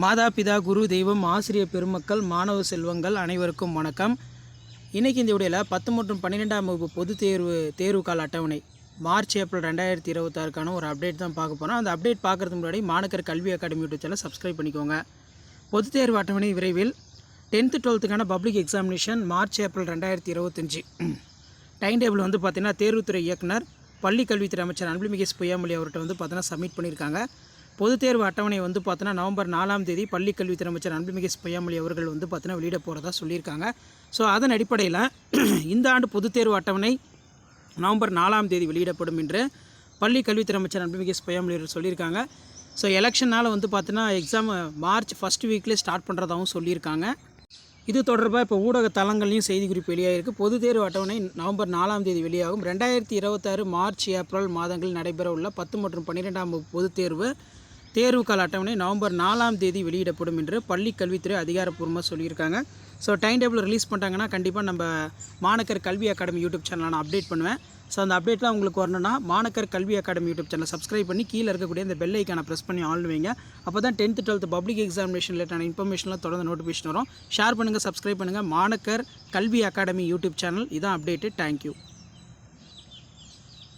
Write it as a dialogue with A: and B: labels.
A: மாதா பிதா குரு தெய்வம் ஆசிரியர் பெருமக்கள் மாணவ செல்வங்கள் அனைவருக்கும் வணக்கம். இன்றைக்கி இந்த உடையில் பத்து மற்றும் பன்னிரெண்டாம் வகுப்பு பொது தேர்வு தேர்வுக்கால அட்டவணை மார்ச் ஏப்ரல் ரெண்டாயிரத்தி இருபத்தாறுக்கான ஒரு அப்டேட் தான் பார்க்க போகிறோம் அந்த அப்டேட் பார்க்குறதுக்கு முன்னாடி மாணக்கர் கல்வி அகாடமி யூடியூப் சேனல் சப்ஸ்கிரைப் பண்ணிக்கோங்க. பொது தேர்வு அட்டவணை விரைவில் டென்த்து டுவெல்த்துக்கான பப்ளிக் எக்ஸாமினேஷன் மார்ச் ஏப்ரல் ரெண்டாயிரத்தி இருபத்தஞ்சி. டைம் டேபிள் வந்து பார்த்திங்கன்னா தேர்வுத்துறை இயக்குனர் பள்ளி கல்வித்துறை அமைச்சர் அன்புமிகேஷ் பொய்யாமொழி அவர்கிட்ட வந்து பார்த்தீங்கன்னா சப்மிட் பண்ணியிருக்காங்க பொதுத் தேர்வு அட்டவணை வந்து பார்த்தோன்னா நவம்பர் நாலாம் தேதி பள்ளி கல்வித்துறை அமைச்சர் அன்புமிகு எஸ் பொய்யாமொழி அவர்கள் வந்து பார்த்தோன்னா வெளியிட போகிறதா சொல்லியிருக்காங்க. ஸோ அதன் அடிப்படையில் இந்த ஆண்டு பொதுத் தேர்வு அட்டவணை நவம்பர் நாலாம் தேதி வெளியிடப்படும் என்று பள்ளி கல்வித்துறை அமைச்சர் அன்புமிகு பொய்யாமொழி அவர்கள் சொல்லியிருக்காங்க. ஸோ எலெக்ஷனால் வந்து பார்த்தீங்கன்னா எக்ஸாம் மார்ச் ஃபஸ்ட் வீக்லேயே ஸ்டார்ட் பண்ணுறதாகவும் சொல்லியிருக்காங்க. இது தொடர்பாக இப்போ ஊடக தளங்கள்லையும் செய்திக்குறிப்பு வெளியாகிருக்கு பொது தேர்வு அட்டவணை நவம்பர் நாலாம் தேதி வெளியாகும். ரெண்டாயிரத்தி இருபத்தாறு மார்ச் ஏப்ரல் மாதங்களில் நடைபெற உள்ள பத்து மற்றும் பன்னிரெண்டாம் வகுப்பு பொதுத் தேர்வு தேர்வு அட்டவணை நவம்பர் நாலாம் தேதி வெளியிடப்படும் என்று பள்ளி கல்வித்துறை அதிகாரப்பூர்வமாக சொல்லியிருக்காங்க. ஸோ டைம் டேபிள் ரிலீஸ் பண்ணிட்டாங்கன்னா கண்டிப்பாக நம்ம மாணக்கர் கல்வி அகாடமி யூடியூப் சேனலில் நான் அப்டேட் பண்ணுவேன். ஸோ அந்த அப்டேட்லாம் உங்களுக்கு வரணும்னா மாணக்கர் கல்வி அகாடமி யூடியூப் சேனலை சப்ஸ்கிரைப் பண்ணி கீழே இருக்கக்கூடிய அந்த பெல் ஐக்கானை ப்ரெஸ் பண்ணி ஆள் வைங்க. அப்போ தான் டென்த்து டுவெல்த் பப்ளிக் எக்ஸாமினேஷன் ரிலேட்டான இன்ஃபர்மேஷன்லாம் தொடர்ந்து நோட்டிஃபிகேஷன் வரும். ஷேர் பண்ணுங்கள் சப்ஸ்கிரைப் பண்ணுங்கள் மாணக்கர் கல்வி அகாடமி யூடியூப் சேனல் இதான் அப்டேட்டு தேங்க்யூ